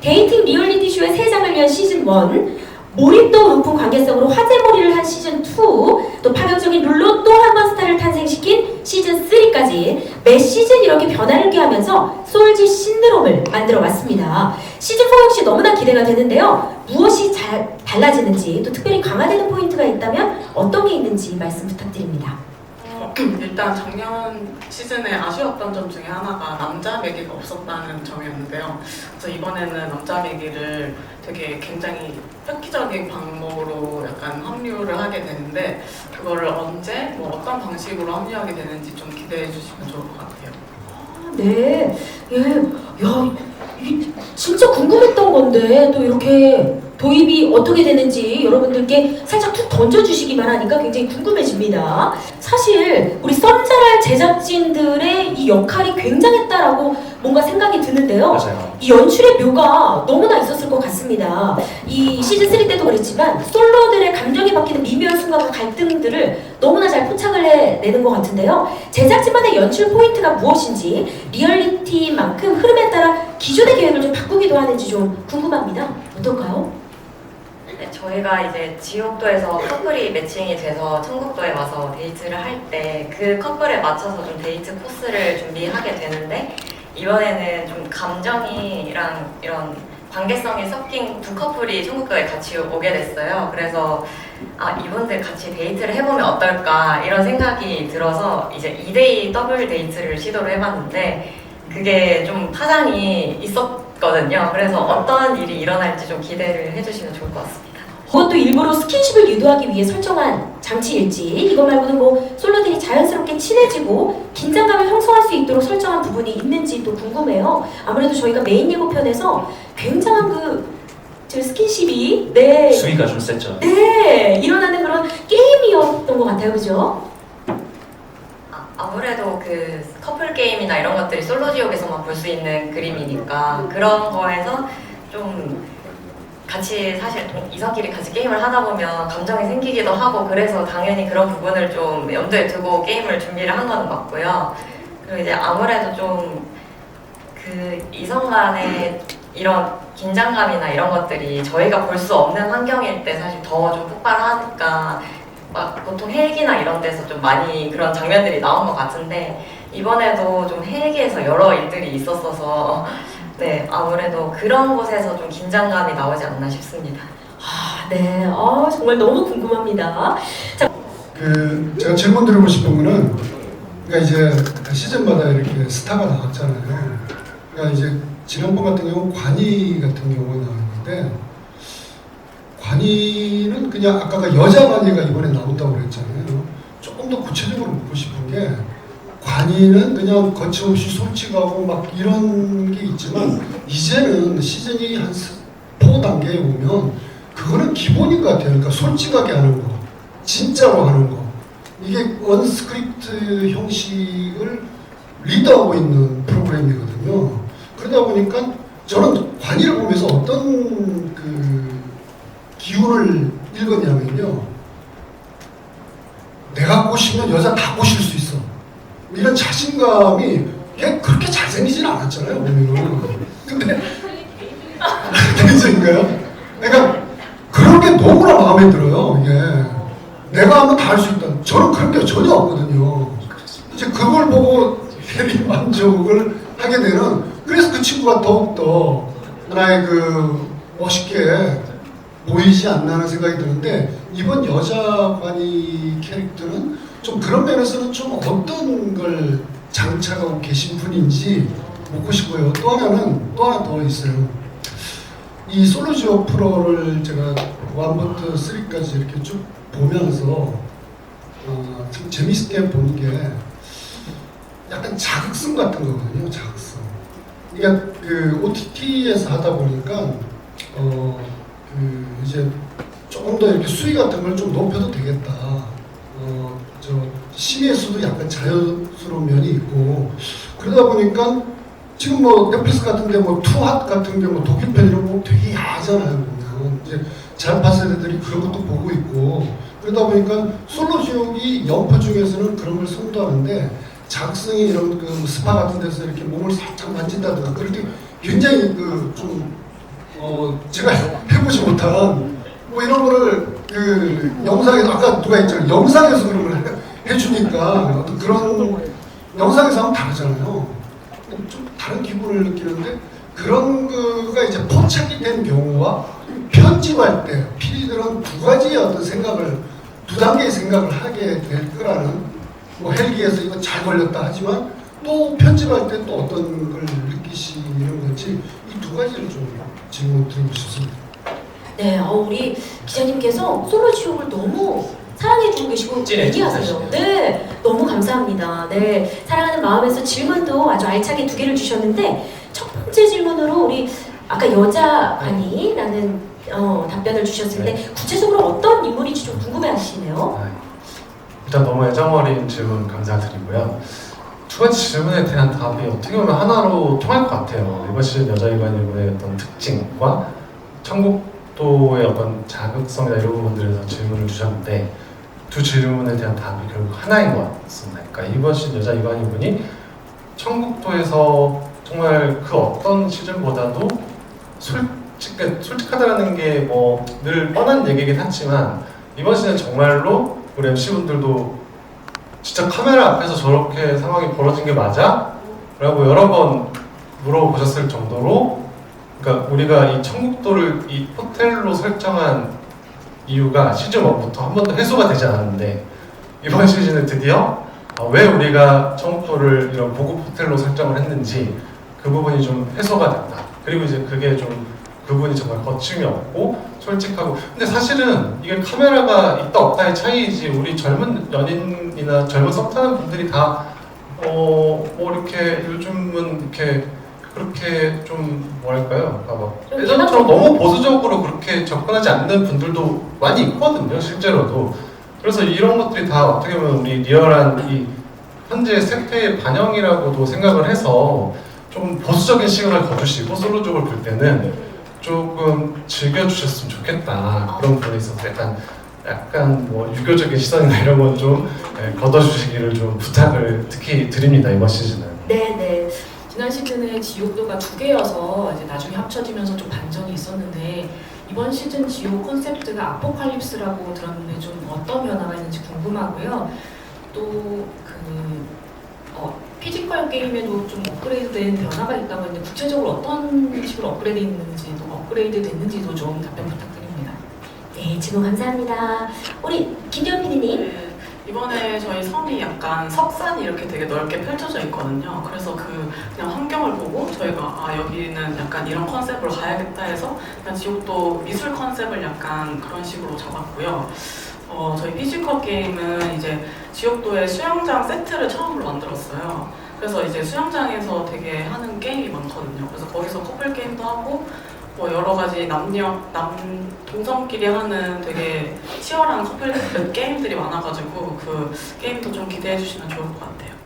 데이팅 리얼리티 쇼의 세 장을 위한 시즌 1, 몰입도 높은 관계성으로 화제몰이를 한 시즌 2, 또 파격적인 룰로 또 한 번 스타를 탄생시킨 시즌 3까지 매 시즌 이렇게 변화를 꾀하면서 솔지 신드롬을 만들어 왔습니다. 시즌 4 역시 너무나 기대가 되는데요. 무엇이 잘 달라지는지 또 특별히 강화되는 포인트가 있다면 어떤 게 있는지 말씀 부탁드립니다. 어, 일단 작년 시즌에 아쉬웠던 점 중에 하나가 남자 매기가 없었다는 점이었는데요. 그래서 이번에는 남자 매기를 되게 굉장히 획기적인 방법으로 약간 합류를 하게 되는데 그거를 언제 뭐 어떤 방식으로 합류하게 되는지 좀 기대해 주시면 좋을 것 같아요. 아, 네. 예. 야, 이게 진짜 궁금했던 건데 또 이렇게 도입이 어떻게 되는지 여러분들께 살짝 툭 던져주시기만 하니까 굉장히 궁금해집니다. 사실 우리 썸자랄 제작진들의 이 역할이 굉장했다라고 뭔가 생각이 드는데요. 맞아요. 이 연출의 묘가 너무나 있었을 것 같습니다. 이 시즌 3 때도 그랬지만 솔로들의 감정이 바뀌는 미묘한 순간과 갈등들을 너무나 잘 포착을 해내는 것 같은데요. 제작진만의 연출 포인트가 무엇인지 리얼리티만큼 흐름에 따라 기존의 계획을 좀 바꾸기도 하는지 좀 궁금합니다. 어떨까요? 네, 저희가 이제 지옥도에서 커플이 매칭이 돼서 천국도에 와서 데이트를 할 때 그 커플에 맞춰서 좀 데이트 코스를 준비하게 되는데 이번에는 좀 감정이랑 이런 관계성이 섞인 두 커플이 천국도에 같이 오게 됐어요. 그래서 아 이분들 같이 데이트를 해보면 어떨까 이런 생각이 들어서 이제 2대2 더블 데이트를 시도를 해봤는데 그게 좀 파장이 있었거든요. 그래서 어떤 일이 일어날지 좀 기대를 해주시면 좋을 것 같습니다. 그것도 일부러 스킨십을 유도하기 위해 설정한 장치일지 이거 말고는 뭐 솔로들이 자연스럽게 친해지고 긴장감을 형성할 수 있도록 설정한 부분이 있는지 또 궁금해요. 아무래도 저희가 메인 예고편에서 굉장한 그저 스킨십이 네, 수위가 좀 셌죠. 네 일어나는 그런 게임이었던 것 같아요, 그죠? 아, 아무래도 그 커플 게임이나 이런 것들이 솔로 지옥에서만 볼 수 있는 그림이니까 그런 거에서 좀 같이 사실 동- 이성끼리 같이 게임을 하다 보면 감정이 생기기도 하고 그래서 당연히 그런 부분을 좀 염두에 두고 게임을 준비를 한 거는 맞고요. 그리고 이제 아무래도 좀 그 이성 간의 이런 긴장감이나 이런 것들이 저희가 볼 수 없는 환경일 때 사실 더 좀 폭발하니까 막 보통 헬기나 이런 데서 좀 많이 그런 장면들이 나온 것 같은데 이번에도 좀 헬기에서 여러 일들이 있었어서 네 아무래도 그런 곳에서 좀 긴장감이 나오지 않나 싶습니다. 아, 네, 아 정말 너무 궁금합니다. 그 제가 질문 드리고 싶은 거는 그러니까 이제 시즌마다 이렇게 스타가 나왔잖아요. 그러니까 이제 지난번 같은 경우 관이 같은 경우가 나왔는데 관이는 그냥 아까가 여자 관이가 이번에 나온다고 그랬잖아요. 조금 더 구체적으로 묻고 싶은 게 관이는 그냥 거침없이 솔직하고 막 이런 게 있지만 이제는 시즌이 한 4단계에 오면 그거는 기본인 것 같아요. 그러니까 솔직하게 하는 거. 진짜로 하는 거. 이게 원스크립트 형식을 리드하고 있는 프로그램이거든요. 그러다 보니까 저는 관의를 보면서 어떤 그 기운을 읽었냐면요. 내가 꼬시면 여자 다 꼬실 수 있어. 이런 자신감이 걔 그렇게 잘생기진 않았잖아요, 보면은. 근데, 대전인가요? 그러니까 그런 게 너무나 마음에 들어요, 이게. 내가 하면 다 할 수 있다. 저는 그런 게 전혀 없거든요. 이제 그걸 보고 대리 만족을 하게 되는 그래서 그 친구가 더욱더 하나의 그 멋있게 보이지 않나 하는 생각이 드는데 이번 여자 관이 캐릭터는 좀 그런 면에서는 좀 어떤 걸 장착하고 계신 분인지 묻고 싶고요. 또 하나는 또 하나 더 있어요. 이 솔로지오 프로를 제가 1부터 3까지 이렇게 쭉 보면서 어, 좀 재밌게 본게 약간 자극성 같은 거거든요. 자극성. 그러니까 그 OTT에서 하다 보니까 어, 그 이제 조금 더 이렇게 수위 같은 걸 좀 높여도 되겠다. 심의에서도 약간 자연스러운 면이 있고 그러다 보니까 지금 뭐 넷플릭스 같은데 뭐 투핫 같은 게뭐 독일 편 이런 거 되게 야하잖아요. 보면 이제 잘파 세대들이 그런 것도 보고 있고 그러다 보니까 솔로 지옥이 영화 중에서는 그런 걸 선도하는데 자극성이 이런 그 스파 같은 데서 이렇게 몸을 살짝 만진다든가 그럴 때 굉장히 그좀 어, 제가 해보지 못한 뭐 이런 거를 그 영상에서 아까 누가 했잖아요. 영상에서 그런 걸 해- 해주니까 그런 영상에서 하면 다르잖아요. 좀 다른 기분을 느끼는데 그런 거가 이제 포착이 된 경우와 편집할 때 PD들은 두 가지의 어떤 생각을 두 단계의 생각을 하게 될 거라는 뭐 헬기에서 이거 잘 걸렸다 하지만 또 편집할 때 또 어떤 걸 느끼시는 건지 이 두 가지를 좀 질문 드리고 싶습니다. 네, 어, 우리 기자님께서 솔로 지옥을 너무 사랑해주고 계시고 찐해 얘기하세요. 네, 너무 감사합니다. 네, 사랑하는 마음에서 질문도 아주 알차게 두 개를 주셨는데 첫 번째 질문으로 우리 아까 여자 아니라는 어, 답변을 주셨는데 구체적으로 어떤 인물인지 좀 궁금해하시네요. 아, 일단 너무 애정 어린 질문 감사드리고요. 두 가지 질문에 대한 답이 어떻게 보면 하나로 통할 것 같아요. 이번 시즌 여자 일반인의 어떤 특징과 청국도의 어떤 자극성이나 이런 부분들에서 질문을 주셨는데 두 질문에 대한 답이 결국 하나인 것 같습니다. 그러니까 이번 시즌 여자 일반인분이 청국도에서 정말 그 어떤 시즌보다도 솔직, 솔직하다는 게 뭐 늘 뻔한 얘기긴 하지만 이번 시즌 정말로 우리 MC분들도 진짜 카메라 앞에서 저렇게 상황이 벌어진 게 맞아? 라고 여러 번 물어보셨을 정도로 그러니까 우리가 이 청국도를 이 호텔로 설정한 이유가 시즌 1부터 한 번도 해소가 되지 않았는데 이번 시즌에 드디어 어, 왜 우리가 청국도를 이런 고급 호텔로 설정을 했는지 그 부분이 좀 해소가 됐다. 그리고 이제 그게 좀 그분이 정말 거침이 없고 솔직하고 근데 사실은 이게 카메라가 있다 없다의 차이지 우리 젊은 연인이나 젊은 썸 타는 분들이 다 어, 뭐 이렇게 요즘은 이렇게 그렇게 좀 뭐랄까요? 그러니까 막좀 예전처럼 너무 보수적으로 그렇게 접근하지 않는 분들도 많이 있거든요, 실제로도. 그래서 이런 것들이 다 어떻게 보면 우리 리얼한 이 현재 세태의 반영이라고도 생각을 해서 좀 보수적인 시간을 거주시고 솔로족을 볼 때는 조금 즐겨주셨으면 좋겠다 그런 부분에 있어서 약간 약간 뭐 유교적인 시선이나 이런 건좀 걷어주시기를 좀 부탁을 특히 드립니다 이번 시즌은. 네, 네. 지난 시즌에 지옥도가 두 개여서 이제 나중에 합쳐지면서 좀 반전이 있었는데 이번 시즌 지옥 컨셉트가 아포칼립스라고 들었는데 좀 어떤 변화가 있는지 궁금하고요. 또그 어, 피지컬 게임에도 좀 업그레이드된 변화가 있다고 했는데 구체적으로 어떤 식으로 업그레이드 있는지도 업그레이드 됐는지도 좀 답변 부탁드립니다. 네, 질문 감사합니다. 우리 김대현 PD님. 네, 이번에 저희 섬이 약간 석산이 이렇게 되게 넓게 펼쳐져 있거든요. 그래서 그 그냥 환경을 보고 저희가 아 여기는 약간 이런 컨셉으로 가야겠다 해서 그냥 지옥도 미술 컨셉을 약간 그런 식으로 잡았고요. 어, 저희 피지컬 게임은 이제 지옥도에 수영장 세트를 처음으로 만들었어요. 그래서 이제 수영장에서 되게 하는 게임이 많거든요. 그래서 거기서 커플 게임도 하고 뭐 여러 가지 남녀 남 동성끼리 하는 되게 치열한 커플 게임들이 많아가지고 그 게임도 좀 기대해 주시면 좋을 것 같아요.